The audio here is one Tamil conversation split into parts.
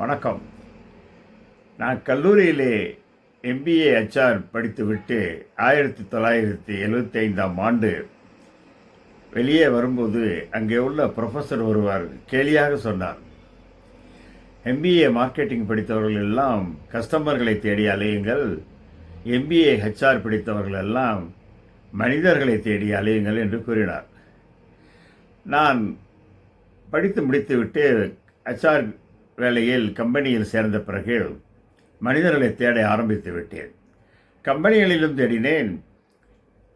வணக்கம். நான் கல்லூரியிலே எம்பிஏ ஹெச்ஆர் படித்துவிட்டு ஆயிரத்தி தொள்ளாயிரத்தி எழுபத்தி ஐந்தாம் ஆண்டு வெளியே வரும்போது அங்கே உள்ள ப்ரொஃபஸர் ஒருவர் கேலியாக சொன்னார். எம்பிஏ மார்க்கெட்டிங் படித்தவர்கள் எல்லாம் கஸ்டமர்களை தேடி அலையுங்கள். எம்பிஏ ஹெச்ஆர் படித்தவர்கள் எல்லாம் மனிதர்களை தேடி அலையுங்கள் என்று கூறினார். நான் படித்து முடித்துவிட்டு ஹெச்ஆர் வேலையில் கம்பெனியில் சேர்ந்த பிறகு மனிதர்களை தேட ஆரம்பித்து விட்டேன். கம்பெனிகளிலும் தேடினேன்.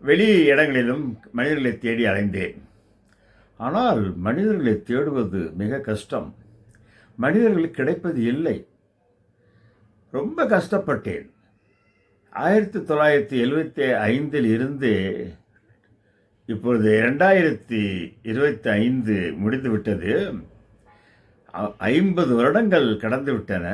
வெளி இடங்களிலும் மனிதர்களை தேடி அலைந்தேன். ஆனால் மனிதர்களை தேடுவது மிக கஷ்டம். மனிதர்கள் கிடைப்பது இல்லை. ரொம்ப கஷ்டப்பட்டேன். ஆயிரத்தி தொள்ளாயிரத்தி எழுபத்தி ஐந்தில் இருந்து இப்பொழுது இரண்டாயிரத்தி இருபத்தி ஐந்து முடிந்துவிட்டது ஐம்பது வருடங்கள் கடந்துவிட்டன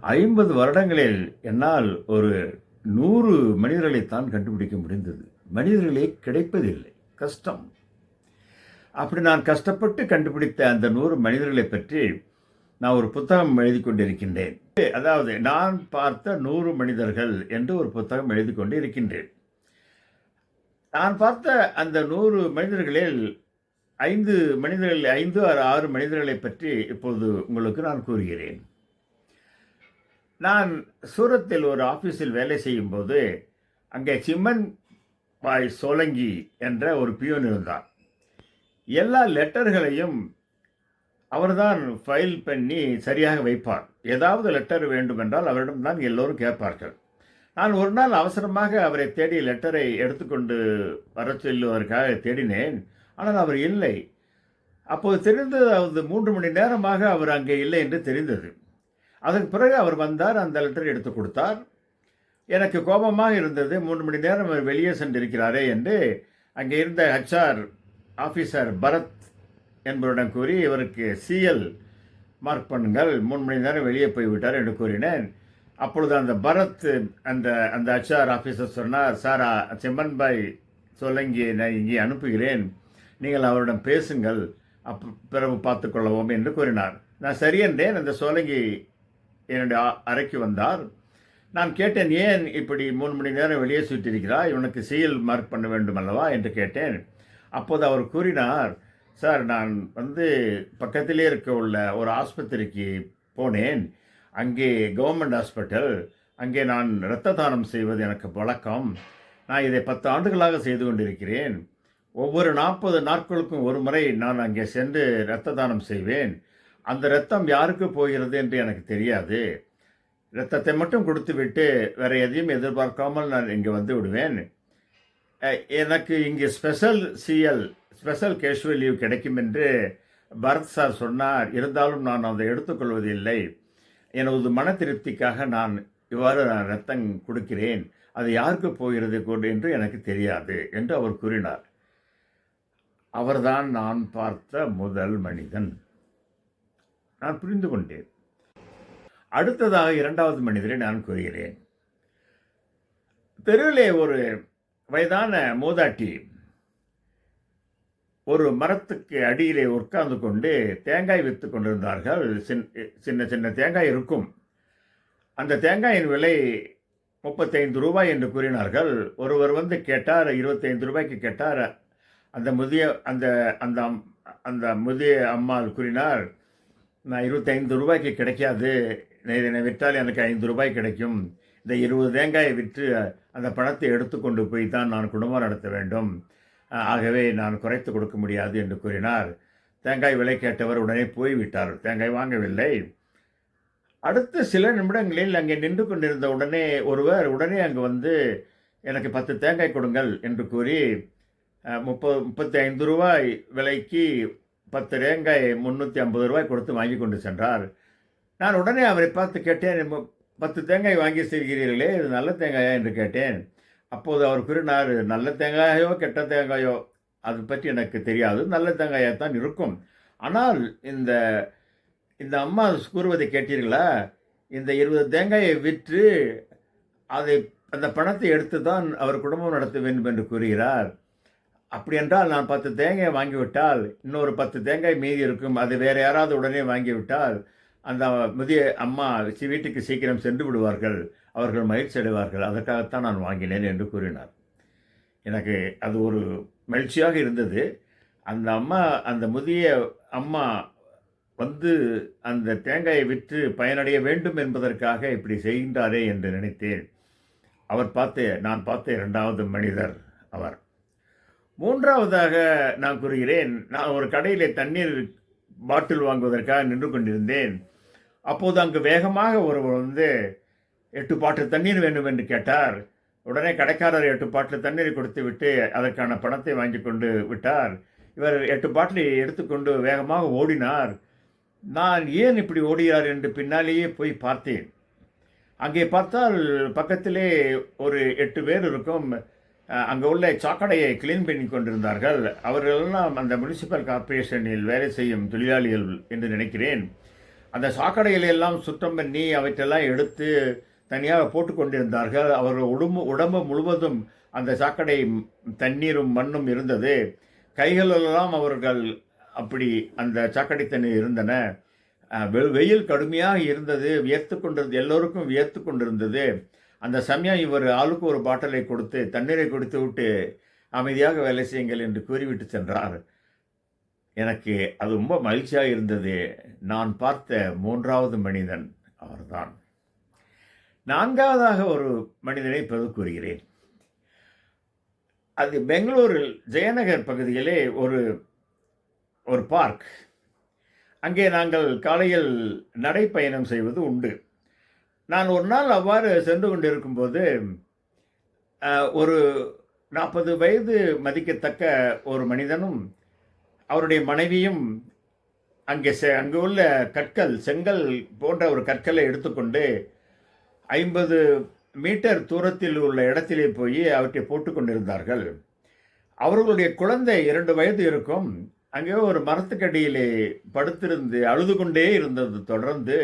ஐம்பது வருடங்களில் என்னால் ஒரு நூறு மனிதர்களைத்தான் கண்டுபிடிக்க முடிந்தது. மனிதர்களே கிடைப்பதில்லை. கஷ்டம். அப்படி நான் கஷ்டப்பட்டு கண்டுபிடித்த அந்த நூறு மனிதர்களை பற்றி நான் ஒரு புத்தகம் எழுதி கொண்டிருக்கின்றேன். அதாவது நான் பார்த்த நூறு மனிதர்கள் என்று ஒரு புத்தகம் எழுதி கொண்டு இருக்கின்றேன். நான் பார்த்த அந்த நூறு மனிதர்களில் ஐந்து மனிதர்கள் ஐந்து ஆறு ஆறு மனிதர்களை பற்றி இப்போது உங்களுக்கு நான் கூறுகிறேன். நான் சூரத்தில் ஒரு ஆஃபீஸில் வேலை செய்யும்போது அங்கே சிம்மன் பாய் சோலங்கி என்ற ஒரு பியூன் இருந்தார் எல்லா லெட்டர்களையும் அவர்தான் ஃபைல் பண்ணி சரியாக வைப்பார் ஏதாவது லெட்டர் வேண்டுமென்றால் அவரிடம் தான் எல்லோரும் கேட்பார்கள். நான் ஒரு நாள் அவசரமாக அவரை தேடி லெட்டரை எடுத்துக்கொண்டு வர சொல்லுவதற்காக தேடினேன். ஆனால் அவர் இல்லை. அப்போது தெரிந்தது அது மூன்று மணி நேரமாக அவர் அங்கே இல்லை என்று தெரிந்தது. அதற்கு பிறகு அவர் வந்தார் அந்த லெட்டரை எடுத்து கொடுத்தார். எனக்கு கோபமாக இருந்தது மூன்று மணி நேரம் அவர் வெளியே சென்றிருக்கிறாரே என்று அங்கே இருந்த ஹச்ஆர் ஆஃபீஸர் பரத் என்பவரிடம் கூறி இவருக்கு சிஎல் மார்க் பண்ணுங்கள் மூணு மணி நேரம் வெளியே போய்விட்டார் என்று கூறினேன். அப்பொழுது அந்த பரத் அந்த அந்த ஹச்ஆர் ஆஃபீஸர் சொன்னார் சார் செம்மன்பாய் பாய் சொல்லங்கி நான் இங்கே அனுப்புகிறேன். நீங்கள் அவரிடம் பேசுங்கள் அப் பிறகு பார்த்துக்கொள்ளவும் என்று கூறினார். நான் சரியென்றேன் அந்த சோலங்கி என்னுடைய அ- அறைக்கு வந்தார். நான் கேட்டேன் ஏன் இப்படி மூணு மணி நேரம் வெளியே சுற்றிருக்கிறாய் இவனுக்கு சீல் மார்க் பண்ண வேண்டும் அல்லவா? என்று கேட்டேன். அப்போது அவர் கூறினார் சார் நான் வந்து பக்கத்திலே இருக்க உள்ள ஒரு ஆஸ்பத்திரிக்கு போனேன். அங்கே கவர்மெண்ட் ஹாஸ்பிட்டல். அங்கே நான் இரத்த தானம் செய்வது எனக்கு வழக்கம். நான் இதை பத்து ஆண்டுகளாக செய்து கொண்டிருக்கிறேன். ஒவ்வொரு நாற்பது நாட்களுக்கும் ஒரு முறை நான் அங்கே சென்று இரத்த தானம் செய்வேன். அந்த இரத்தம் யாருக்கு போகிறது என்று எனக்கு தெரியாது. இரத்தத்தை மட்டும் கொடுத்துவிட்டு வேறு எதையும் எதிர்பார்க்காமல் நான் இங்கே வந்து விடுவேன். எனக்கு இங்கே special CL special casual leave கிடைக்கும் என்று பரத் சார் சொன்னார். இருந்தாலும் நான் அதை எடுத்துக்கொள்வதில்லை. எனது மன திருப்திக்காக நான் இவ்வாறு நான் ரத்தம் கொடுக்கிறேன். அது யாருக்கு போகிறது என்று எனக்கு தெரியாது என்று அவர் கூறினார். அவர்தான் நான் பார்த்த முதல் மனிதன். நான் புரிந்து கொண்டேன். அடுத்ததாக இரண்டாவது மனிதரை நான் கூறுகிறேன். தெருவிலே ஒரு வயதான மூதாட்டி ஒரு மரத்துக்கு அடியிலே உட்கார்ந்து கொண்டு தேங்காய் விற்று கொண்டிருந்தார்கள். சின்ன சின்ன சின்ன தேங்காய் இருக்கும். அந்த தேங்காயின் விலை முப்பத்தைந்து ரூபாய் என்று கூறினார்கள். ஒருவர் வந்து கேட்டார் இருபத்தைந்து ரூபாய்க்கு கேட்டார். அந்த முதிய அந்த அந்த அம்- அந்த முதிய அம்மாள் கூறினார் நான் இருபத்தைந்து ரூபாய்க்கு கிடைக்காது. இதனை விற்றால் எனக்கு ஐந்து ரூபாய் கிடைக்கும். இந்த இருபது தேங்காயை விற்று அந்த பணத்தை எடுத்துக்கொண்டு போய் தான் நான் குடும்பம் நடத்த வேண்டும். ஆகவே நான் குறைத்து கொடுக்க முடியாது என்று கூறினார். தேங்காய் விலை கேட்டவர் உடனே போய்விட்டார் தேங்காய் வாங்கவில்லை. அடுத்த சில நிமிடங்களில் அங்கே நின்று கொண்டிருந்த உடனே ஒருவர் உடனே அங்கு வந்து எனக்கு பத்து தேங்காய் கொடுங்கள் என்று கூறி முப்பது முப்பத்தி ஐந்து ரூபாய் விலைக்கு பத்து தேங்காய் முந்நூற்றி ஐம்பது ரூபாய் கொடுத்து வாங்கி கொண்டு சென்றார் நான் உடனே அவரை பார்த்து கேட்டேன் "மு- பத்து தேங்காய் வாங்கி செல்கிறீர்களே இது நல்ல தேங்காயா என்று கேட்டேன் அப்போது அவர் கூறினார் நல்ல தேங்காயோ கெட்ட தேங்காயோ அது பற்றி எனக்கு தெரியாது நல்ல தேங்காயாக தான் இருக்கும் ஆனால் இந்த இந்த அம்மா கூறுவதை கேட்டீர்களா இந்த இருபது தேங்காயை விற்று அதை அந்த பணத்தை எடுத்து தான் அவர் குடும்பம் நடத்த வேண்டும் என்று கூறுகிறார் அப்படி என்றால் நான் பத்து தேங்காய் வாங்கிவிட்டால் இன்னொரு பத்து தேங்காய் மீதி இருக்கும் அது வேறு யாராவது உடனே வாங்கிவிட்டால் அந்த முதிய அம்மா வீட்டுக்கு சீக்கிரம் சென்று விடுவார்கள் அவர்கள் மகிழ்ச்சி அடைவார்கள் அதற்காகத்தான் நான் வாங்கினேன் என்று கூறினார். எனக்கு அது ஒரு மகிழ்ச்சியாக இருந்தது. அந்த அம்மா அந்த முதிய அம்மா வந்து அந்த தேங்காயை விற்று பயனடைய வேண்டும் என்பதற்காக இப்படி செய்கின்றாரே என்று நினைத்தேன். அவர் பார்த்த நான் பார்த்த இரண்டாவது மனிதர் அவர். மூன்றாவதாக நான் கூறுகிறேன் நான் ஒரு கடையிலே தண்ணீர் பாட்டில் வாங்குவதற்காக நின்று கொண்டிருந்தேன். அப்போது அங்கு வேகமாக ஒருவர் வந்து எட்டு பாட்டில் தண்ணீர் வேண்டும் என்று கேட்டார். உடனே கடைக்காரர் எட்டு பாட்டில் தண்ணீர் கொடுத்து விட்டு அதற்கான பணத்தை வாங்கி கொண்டு விட்டார். இவர் எட்டு பாட்டிலை எடுத்துக்கொண்டு வேகமாக ஓடினார். நான் ஏன் இப்படி ஓடுகிறார் என்று பின்னாலேயே போய் பார்த்தேன். அங்கே பார்த்தால் பக்கத்திலே ஒரு எட்டு பேர் இருக்கும். அங்கே உள்ள சாக்கடையை கிளீன் பண்ணி கொண்டிருந்தார்கள். அவர்களெல்லாம் அந்த முனிசிபல் கார்ப்பரேஷனில் வேலை செய்யும் தொழிலாளிகள் என்று நினைக்கிறேன். அந்த சாக்கடைகளை எல்லாம் சுத்தம் பண்ணி அவற்றெல்லாம் எடுத்து தனியாக போட்டு கொண்டிருந்தார்கள். அவர்கள் உடம்பு உடம்பு முழுவதும் அந்த சாக்கடை தண்ணீரும் மண்ணும் இருந்தது. கைகளெல்லாம் அவர்கள் அப்படி அந்த சாக்கடை தண்ணீர் இருந்தன. வெ- வெயில் கடுமையாக இருந்தது. வியர்த்து கொண்டிருந்தது எல்லோருக்கும் வியர்த்து கொண்டிருந்தது. அந்த சமயம் இவர் ஆளுக்கு ஒரு பாட்டிலை கொடுத்து தண்ணீரை கொடுத்து விட்டு அமைதியாக வேலை செய்யுங்கள் என்று கூறிவிட்டு சென்றார். எனக்கு அது ரொம்ப மகிழ்ச்சியாக இருந்தது. நான் பார்த்த மூன்றாவது மனிதன் அவர்தான். நான்காவதாக ஒரு மனிதனை இப்போது கூறுகிறேன். அது பெங்களூரில் ஜெயநகர் பகுதியிலே ஒரு ஒரு பார்க். அங்கே நாங்கள் காலையில் நடைப்பயணம் செய்வது உண்டு. நான் ஒரு நாள் அவ்வாறு சென்று கொண்டிருக்கும் போது ஒரு நாற்பது வயது மதிக்கத்தக்க ஒரு மனிதனும் அவருடைய மனைவியும் அங்கே செ அங்கே உள்ள கற்கள் செங்கல் போன்ற ஒரு கற்களை எடுத்துக்கொண்டு ஐம்பது மீட்டர் தூரத்தில் உள்ள இடத்திலே போய் அவற்றை போட்டுக்கொண்டிருந்தார்கள் அவர்களுடைய குழந்தை இரண்டு வயது இருக்கும். அங்கே ஒரு மரத்துக்கடியிலே படுத்திருந்து அழுது கொண்டே இருந்தது. தொடர்ந்து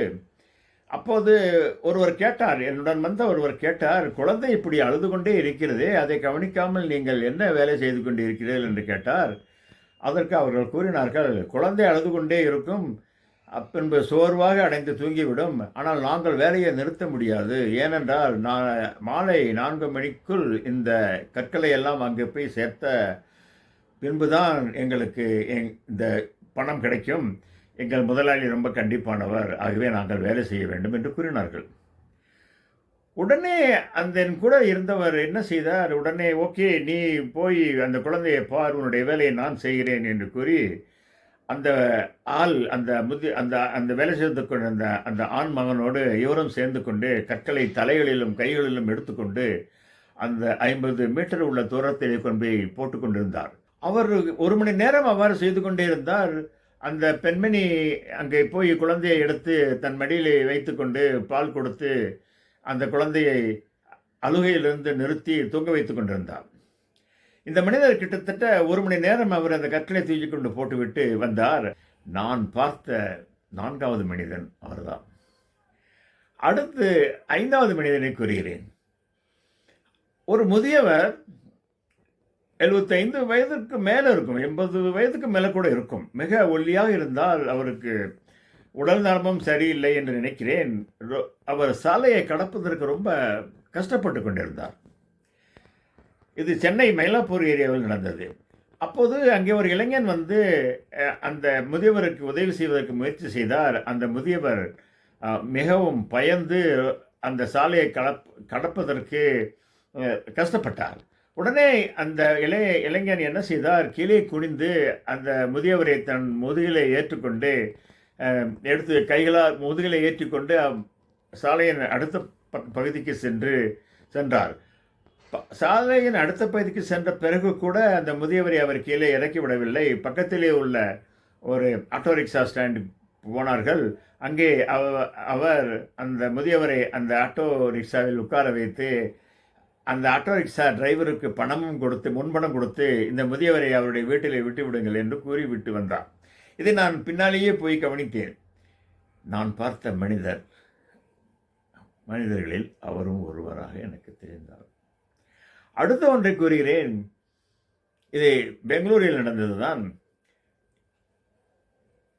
அப்போது ஒருவர் கேட்டார் என்னுடன் வந்த ஒருவர் கேட்டார் குழந்தை இப்படி அழுது கொண்டே இருக்கிறதே அதை கவனிக்காமல் நீங்கள் என்ன வேலை செய்து கொண்டு இருக்கிறீர்கள் என்று கேட்டார். அதற்கு அவர்கள் கூறினார்கள் குழந்தை அழுது கொண்டே இருக்கும் பின்பு சோர்வாக அடைந்து தூங்கிவிடும் ஆனால் நாங்கள் வேலையை நிறுத்த முடியாது. ஏனென்றால் நான் மாலை நான்கு மணிக்குள் இந்த கற்களை எல்லாம் அங்கே போய் சேர்த்த பின்புதான் எங்களுக்கு எங்- இந்த பணம் கிடைக்கும். எங்கள் முதலாளி ரொம்ப கண்டிப்பானவர். ஆகவே நாங்கள் வேலை செய்ய வேண்டும் என்று கூறினார்கள். உடனே அந்த என் கூட இருந்தவர் என்ன செய்தார்? உடனே ஓகே நீ போய் அந்த குழந்தையை பார் உன்னுடைய வேலையை நான் செய்கிறேன் என்று கூறி அந்த ஆள் அந்த முதி அந்த அந்த வேலை செய்து கொண்ட அந்த ஆண் மகனோடு இவரும் சேர்ந்து கொண்டு கற்களை தலைகளிலும் கைகளிலும் எடுத்துக்கொண்டு அந்த ஐம்பது மீட்டர் உள்ள தூரத்தில் கொண்டு போய் போட்டுக்கொண்டிருந்தார் அவர் ஒரு மணி நேரம் அவ்வாறு செய்து கொண்டே இருந்தார். அந்த பெண்மணி அங்கே போய் குழந்தையை எடுத்து தன் மடியிலே வைத்துக்கொண்டு பால் கொடுத்து அந்த குழந்தையை அழுகையிலிருந்து நிறுத்தி தூங்க வைத்து கொண்டிருந்தார் இந்த மனிதர் கிட்டத்தட்ட ஒரு மணி நேரம் அவர் அந்த கற்களை தூக்கி கொண்டு போட்டுவிட்டு வந்தார். நான் பார்த்த நான்காவது மனிதன் அவர்தான். அடுத்து ஐந்தாவது மனிதனை கூறுகிறேன். ஒரு முதியவர் எழுபத்தைந்து வயதுக்கு மேலே இருக்கும். எண்பது வயதுக்கு மேலே கூட இருக்கும். மிக ஒல்லியாக இருந்தால் அவருக்கு உடல் நலமும் சரியில்லை என்று நினைக்கிறேன். ரொ- அவர் சாலையை கடப்பதற்கு ரொம்ப கஷ்டப்பட்டு கொண்டிருந்தார். இது சென்னை மயிலாப்பூர் ஏரியாவில் நடந்தது. அப்போது அங்கே ஒரு இளைஞன் வந்து அந்த முதியவருக்கு உதவி செய்வதற்கு முயற்சி செய்தார். அந்த முதியவர் மிகவும் பயந்து அந்த சாலையை கடப் கடப்பதற்கு கஷ்டப்பட்டார். உடனே அந்த இளைய இளைஞன் என்ன செய்தார்? கீழே குனிந்து அந்த முதியவரை தன் முதுகிலை ஏற்றுக்கொண்டு எடுத்து கைகளால் முதுகிலை ஏற்றிக்கொண்டு சாலையின் அடுத்த பகுதிக்கு சென்று சென்றார். ப- சாலையின் அடுத்த பகுதிக்கு சென்ற பிறகு கூட அந்த முதியவரை அவர் கீழே இறக்கி விடவில்லை. பக்கத்திலே உள்ள ஒரு ஆட்டோ ரிக்ஷா ஸ்டாண்டு போனார்கள். அங்கே அவ- அவர் அந்த முதியவரை அந்த ஆட்டோ ரிக்ஷாவில் உட்கார வைத்து அந்த ஆட்டோ ரிக்ஷா டிரைவருக்கு பணமும் கொடுத்து முன்பணம் கொடுத்து இந்த முதியவரை அவருடைய வீட்டிலே விட்டு விடுங்கள் என்று கூறி விட்டு வந்தார். இதை நான் பின்னாலேயே போய் கவனித்தேன். நான் பார்த்த மனிதர் மனிதர்களில் அவரும் ஒருவராக எனக்கு தெரிந்தார். அடுத்த ஒன்றை கூறுகிறேன். இது பெங்களூரில் நடந்ததுதான்.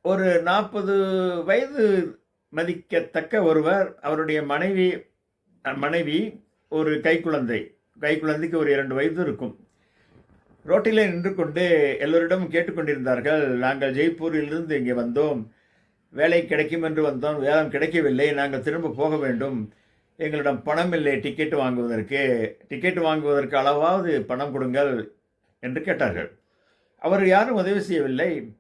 ஒரு நாற்பது வயது மதிக்கத்தக்க ஒருவர் அவருடைய மனைவி மனைவி ஒரு கைக்குழந்தை. கைக்குழந்தைக்கு ஒரு இரண்டு வயது இருக்கும். ரோட்டிலே நின்று கொண்டு எல்லோரிடமும் கேட்டுக்கொண்டிருந்தார்கள். நாங்கள் ஜெய்ப்பூரிலிருந்து இங்கே வந்தோம். வேலை கிடைக்கும் என்று வந்தோம். வேலை கிடைக்கவில்லை. நாங்கள் திரும்ப போக வேண்டும். எங்களிடம் பணம் இல்லை. டிக்கெட் வாங்குவதற்கு. டிக்கெட் வாங்குவதற்கு அளவாவது பணம் கொடுங்கள் என்று கேட்டார்கள். அவர் யாரும் உதவி செய்யவில்லை.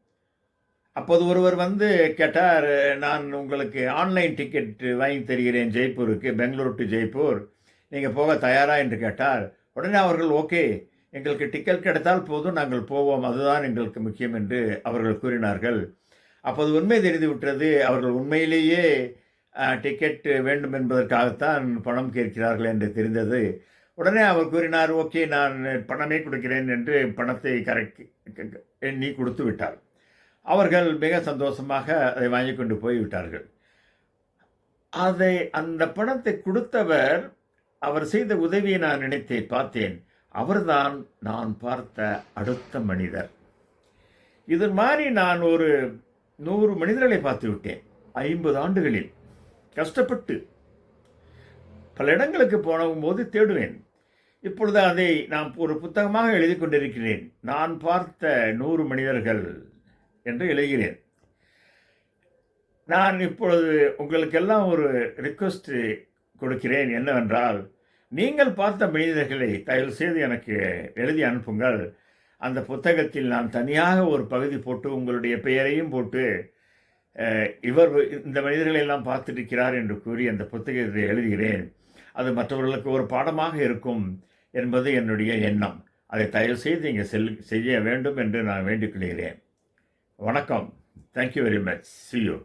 அப்போது ஒருவர் வந்து கேட்டார் நான் உங்களுக்கு ஆன்லைன் டிக்கெட் வாங்கி தருகிறேன் ஜெய்ப்பூருக்கு. பெங்களூர் டு ஜெய்ப்பூர். நீங்கள் போக தயாரா என்று கேட்டார் உடனே அவர்கள் ஓகே எங்களுக்கு டிக்கெட் கிடைத்தால் போதும் நாங்கள் போவோம் அதுதான் எங்களுக்கு முக்கியம் என்று அவர்கள் கூறினார்கள். அப்போது உண்மை தெரிந்து விட்டது அவர்கள் உண்மையிலேயே டிக்கெட் வேண்டும் என்பதற்காகத்தான் பணம் கேட்கிறார்கள் என்று தெரிந்தது. உடனே அவர் கூறினார் ஓகே நான் பணமே கொடுக்கிறேன் என்று பணத்தை கரெக்ட் எண்ணி கொடுத்து விட்டார். அவர்கள் மிக சந்தோஷமாக அதை வாங்கி கொண்டு போய்விட்டார்கள். அதை அந்த பணத்தை கொடுத்தவர் அவர் செய்த உதவியை நான் நினைத்தே பார்த்தேன். அவர்தான் நான் பார்த்த அடுத்த மனிதர். இது மாதிரி நான் ஒரு நூறு மனிதர்களை பார்த்து விட்டேன். ஐம்பது ஆண்டுகளில். கஷ்டப்பட்டு பல இடங்களுக்கு போகும்போது தேடுவேன். இப்பொழுது அதை நான் ஒரு புத்தகமாக எழுதி கொண்டிருக்கிறேன். நான் பார்த்த நூறு மனிதர்கள் என்று எழுதுகிறேன். நான் இப்பொழுது உங்களுக்கெல்லாம் ஒரு ரிக்வஸ்ட் கொடுக்கிறேன். என்னவென்றால் நீங்கள் பார்த்த மனிதர்களை தயவு செய்து எனக்கு எழுதி அனுப்புங்கள். அந்த புத்தகத்தில் நான் தனியாக ஒரு பகுதி போட்டு உங்களுடைய பெயரையும் போட்டு இவர் இந்த மனிதர்களை எல்லாம் பார்த்துருக்கிறார் என்று கூறி அந்த புத்தகத்தை எழுதுகிறேன். அது மற்றவர்களுக்கு ஒரு பாடமாக இருக்கும் என்பது என்னுடைய எண்ணம். அதை தயவு செய்து இங்கே செல் செய்ய வேண்டும் என்று நான் வேண்டிக் கொள்கிறேன். வணக்கம். Thank you very much see you